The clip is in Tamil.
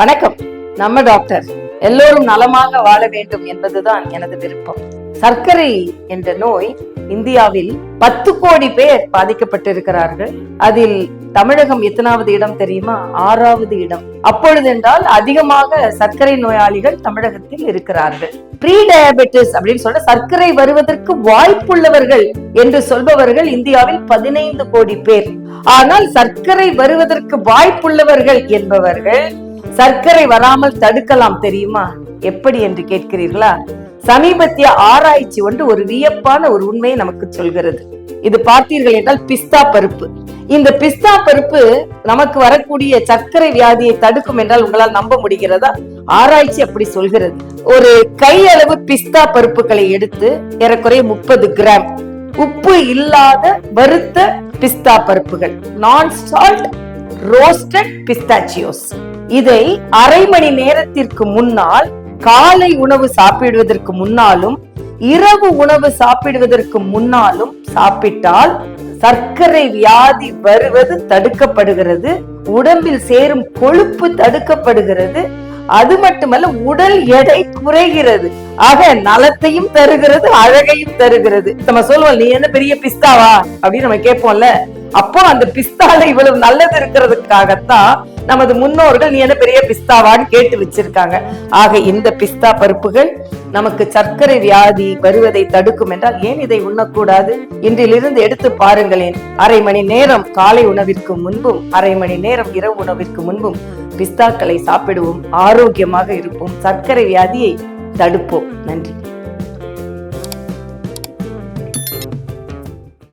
வணக்கம். நம்ம டாக்டர் எல்லோரும் நலமாக வாழ வேண்டும் என்பதுதான் எனது விருப்பம். சர்க்கரை என்ற நோய் இந்தியாவில் பத்து கோடி பேர் பாதிக்கப்பட்டிருக்கிறார்கள். அதில் தமிழகம் எத்தனாவது இடம் தெரியுமா? ஆறாவது இடம். அப்பொழுது என்றால் அதிகமாக சர்க்கரை நோயாளிகள் தமிழகத்தில் இருக்கிறார்கள். ப்ரீ டயபெட்டிஸ் அப்படின்னு சொல்ல சர்க்கரை வருவதற்கு வாய்ப்புள்ளவர்கள் என்று சொல்பவர்கள் இந்தியாவில் பதினைந்து கோடி பேர். ஆனால் சர்க்கரை வருவதற்கு வாய்ப்புள்ளவர்கள் என்பவர்கள் சர்க்கரை வராமல் தடுக்கலாம் தெரியுமா? எப்படி என்று கேட்கிறீர்களா? சமீபத்திய ஆராய்ச்சி ஒன்று ஒரு வியப்பான ஒரு உண்மையை நமக்கு சொல்கிறது. இது பார்த்தீர்கள் என்றால் பிஸ்தா பருப்பு. இந்த பிஸ்தா பருப்பு நமக்கு வரக்கூடிய சர்க்கரை வியாதியை தடுக்கும் என்றால் உங்களால் நம்ப முடிகிறதா? ஆராய்ச்சி அப்படி சொல்கிறது. ஒரு கையளவு பிஸ்தா பருப்புகளை எடுத்து ஏறக்குறைய முப்பது கிராம். உப்பு இல்லாத வறுத்த பிஸ்தா பருப்புகள். நான் சால்ட் ரோஸ்டட் பிஸ்தாச்சியோஸ் இதை அரை மணி நேரத்திற்கு முன்னால் காலை உணவு சாப்பிடுவதற்கு முன்னாலும் இரவு உணவு சாப்பிடுவதற்கு முன்னாலும் சாப்பிட்டால் சர்க்கரை வியாதி வருவது தடுக்கப்படுகிறது உடம்பில் சேரும் கொழுப்பு தடுக்கப்படுகிறது அது மட்டுமல்ல உடல் எடை குறைகிறது. ஆக நலத்தையும் தருகிறது அழகையும் தருகிறது. நம்ம சொல்லுவோம் நீ என்ன பெரிய பிஸ்தாவா? அப்படின்னு நம்ம கேட்போம்ல. அப்போ அந்த பிஸ்தால இவ்வளவு நல்லது இருக்கிறதுக்காகத்தான் நமது முன்னோர்கள் நீ என்ன பெரிய பிஸ்தாவான்னு கேட்டு வச்சிருக்காங்க. ஆக இந்த பிஸ்தா பருப்புகள் நமக்கு சர்க்கரை வியாதி வருவதை தடுக்கும் என்றால் ஏன் இதை உண்ணக்கூடாது? இன்றிலிருந்து எடுத்து பாருங்களேன். அரை மணி நேரம் காலை உணவிற்கு முன்பும் அரை மணி நேரம் இரவு உணவிற்கு முன்பும் பிஸ்தாக்களை சாப்பிடுவோம் ஆரோக்கியமாக இருப்போம் சர்க்கரை வியாதியை தடுப்போம். நன்றி.